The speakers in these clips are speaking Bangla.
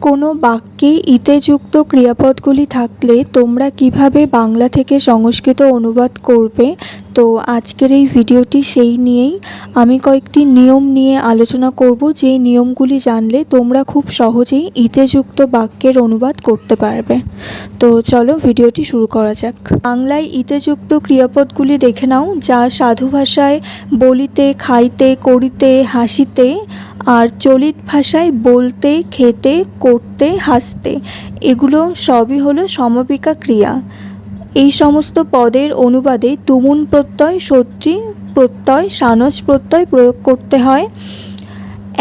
কোনো বাক্যে ইতেযুক্ত ক্রিয়াপদগুলি থাকলে তোমরা কীভাবে বাংলা থেকে সংস্কৃত অনুবাদ করবে? তো আজকের এই ভিডিওটি সেই নিয়েই। আমি কয়েকটি নিয়ম নিয়ে আলোচনা করব, যেই নিয়মগুলি জানলে তোমরা খুব সহজেই ইতেযুক্ত বাক্যের অনুবাদ করতে পারবে। তো চলো ভিডিওটি শুরু করা যাক। বাংলায় ইতেযুক্ত ক্রিয়াপদগুলি দেখে নাও, যা সাধু ভাষায় বলিতে, খাইতে, করিতে, হাসিতে আর চলিত ভাষায় বলতে, খেতে, করতে, হাসতে, এগুলো সবই হলো সমপিকা ক্রিয়া। এই সমস্ত পদের অনুবাদে তুমুন প্রত্যয়, সত্যি প্রত্যয়, সানস প্রত্যয় প্রয়োগ করতে হয়।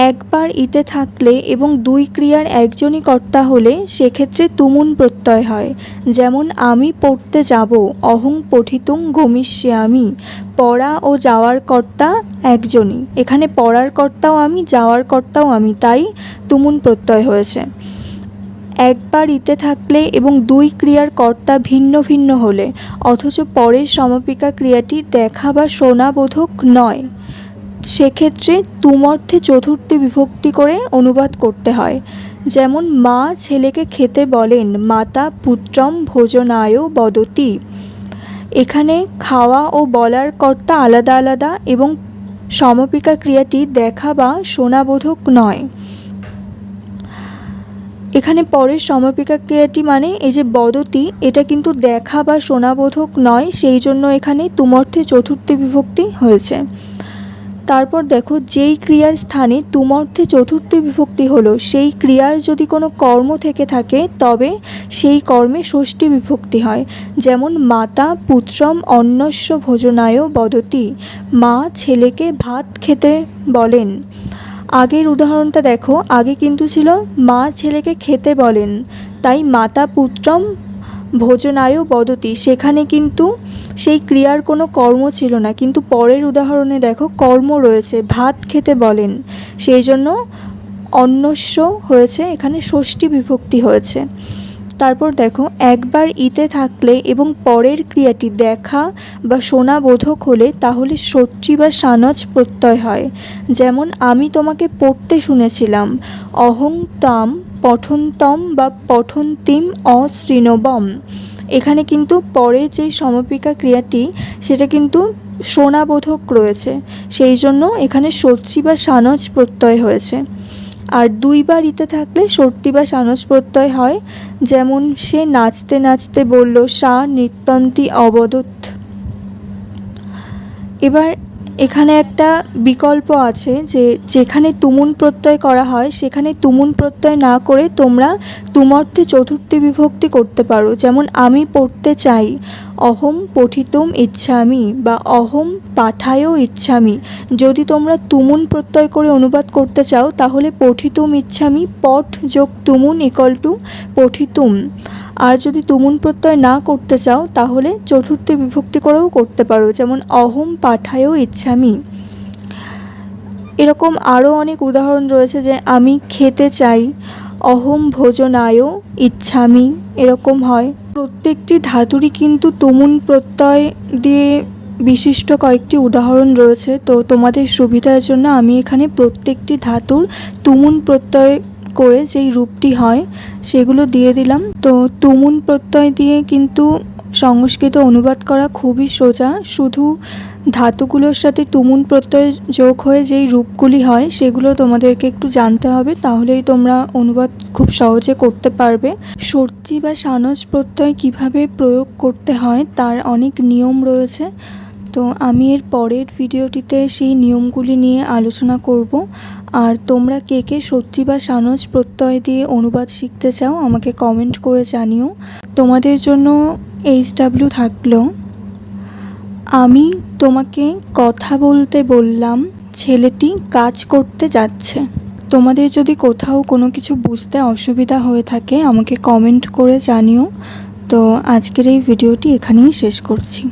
একবার ইতে থাকলে এবং দুই ক্রিয়ার একজনই কর্তা হলে সেক্ষেত্রে তুমুন প্রত্যয় হয়। যেমন, আমি পড়তে যাব, অহং পঠিতুং গমিষ্যামি পড়া ও যাওয়ার কর্তা একজনই। এখানে পড়ার কর্তাও আমি, যাওয়ার কর্তাও আমি, তাই তুমুন প্রত্যয় হয়েছে। একবার ইতে থাকলে এবং দুই ক্রিয়ার কর্তা ভিন্ন ভিন্ন হলে, অথচ পরের সমাপিকা ক্রিয়াটি দেখা বা শোনাবোধক নয়। সেক্ষেত্রে তুমর্থে চতুর্থী বিভক্তি করে অনুবাদ করতে হয়। যেমন, মা ছেলেকে খেতে বলেন, মাতা পুত্রম ভোজনায় বদতি। এখানে খাওয়া ও বলার কর্তা আলাদা আলাদা এবং সমপিকা ক্রিয়াটি দেখা বা শোনাবোধক নয়। এখানে পরের সমপিকা ক্রিয়াটি মানে এই যে বদতি, এটা কিন্তু দেখা বা শোনাবোধক নয়, সেই জন্য এখানে তুমর্থে চতুর্থী বিভক্তি হয়েছে। তারপর দেখো, যেই ক্রিয়ার স্থানে তুমর্থে চতুর্থী বিভক্তি হলো, সেই ক্রিয়ার যদি কোনো কর্ম থেকে থাকে, তবে সেই কর্মে ষষ্ঠী বিভক্তি হয়। যেমন, মাতা পুত্রম অন্নস্য ভোজনায় বদতি, মা ছেলেকে ভাত খেতে বলেন। আগের উদাহরণটা দেখো, আগে কিন্তু ছিল মা ছেলেকে খেতে বলেন, তাই মাতা পুত্রম ভোজনায় বদতি সেখানে কিন্তু সেই ক্রিয়ার কোনো কর্ম ছিল না। কিন্তু পরের উদাহরণে দেখো, কর্ম রয়েছে, ভাত খেতে বলেন। সেই জন্য অন্যস্য হয়েছে, এখানে ষষ্ঠী বিভক্তি হয়েছে। তারপর দেখো, একবার ইতে থাকলে এবং পরের ক্রিয়াটি দেখা বা শোনা বোধক হলে তাহলে সচ্চি বা সানজ প্রত্যয় হয়। যেমন, আমি তোমাকে পড়তে শুনেছিলাম, অহং তাম পঠন্তম বা পঠন্তিম অশৃণবম এখানে কিন্তু পরে যে সমপিকা ক্রিয়াটি, সেটা কিন্তু শোনাবোধক রয়েছে। সেই জন্য এখানে সত্যি বা সানজ প্রত্যয় হয়েছে। আর দুইবার ইতে থাকলে সর্তি বা সানস প্রত্যয় হয়। যেমন সে নাচতে নাচতে বলল, সা নৃত্যন্তি অবদত। এবার এখানে একটা বিকল্প আছে যে যেখানে তুমুন প্রত্যয় করা হয়, সেখানে তুমুন প্রত্যয় না করে তোমরা তুমর্থে চতুর্থী বিভক্তি করতে পারো। যেমন, আমি পড়তে চাই, অহম পঠিতুম ইচ্ছামি বা অহম পাঠায়ও ইচ্ছামি। যদি তোমরা তুমুন প্রত্যয় করে অনুবাদ করতে চাও, তাহলে পঠিতুম ইচ্ছামি, পঠ যোগ তুমুন ইকল টু পঠিতুম। আর যদি তুমুন প্রত্যয় না করতে চাও, তাহলে চতুর্থী বিভক্তি করেও করতে পারো, যেমন অহম পাঠায়ও ইচ্ছামি। এরকম আরও অনেক উদাহরণ রয়েছে যে আমি খেতে চাই, অহম ভোজনায় ইচ্ছামি, এরকম হয়। প্রত্যেকটি ধাতুরই কিন্তু তুমুন প্রত্যয় দিয়ে বিশিষ্ট কয়েকটি উদাহরণ রয়েছে, তো তোমাদের সুবিধার জন্য আমি এখানে প্রত্যেকটি ধাতুর তুমুন প্রত্যয় করে যেই রূপটি হয়, সেগুলো দিয়ে দিলাম। তো তুমুন প্রত্যয় দিয়ে কিন্তু সংস্কৃত অনুবাদ করা খুবই সোজা। শুধু ধাতুগুলোর সাথে তুমুন প্রত্যয় যোগ হয়ে যেই রূপগুলি হয়, সেগুলো তোমাদেরকে একটু জানতে হবে, তাহলেই তোমরা অনুবাদ খুব সহজে করতে পারবে। সর্তি বা সানজ প্রত্যয় কীভাবে প্রয়োগ করতে হয়, তার অনেক নিয়ম রয়েছে। তো আমি এর পরের ভিডিওটিতে সেই নিয়মগুলি নিয়ে আলোচনা করব। আর তোমরা কে কে সত্যি বা সানজ প্রত্যয় দিয়ে অনুবাদ শিখতে চাও আমাকে কমেন্ট করে জানিও। তোমাদের জন্য এইচ ডাব্লিউ থাকল। আমি তোমাকে কথা বলতে বললাম, ছেলেটি কাজ করতে যাচ্ছে। তোমাদের যদি কোথাও কোনো কিছু বুঝতে অসুবিধা হয়ে থাকে আমাকে কমেন্ট করে জানিও। তো আজকের এই ভিডিওটি এখানেই শেষ করছি।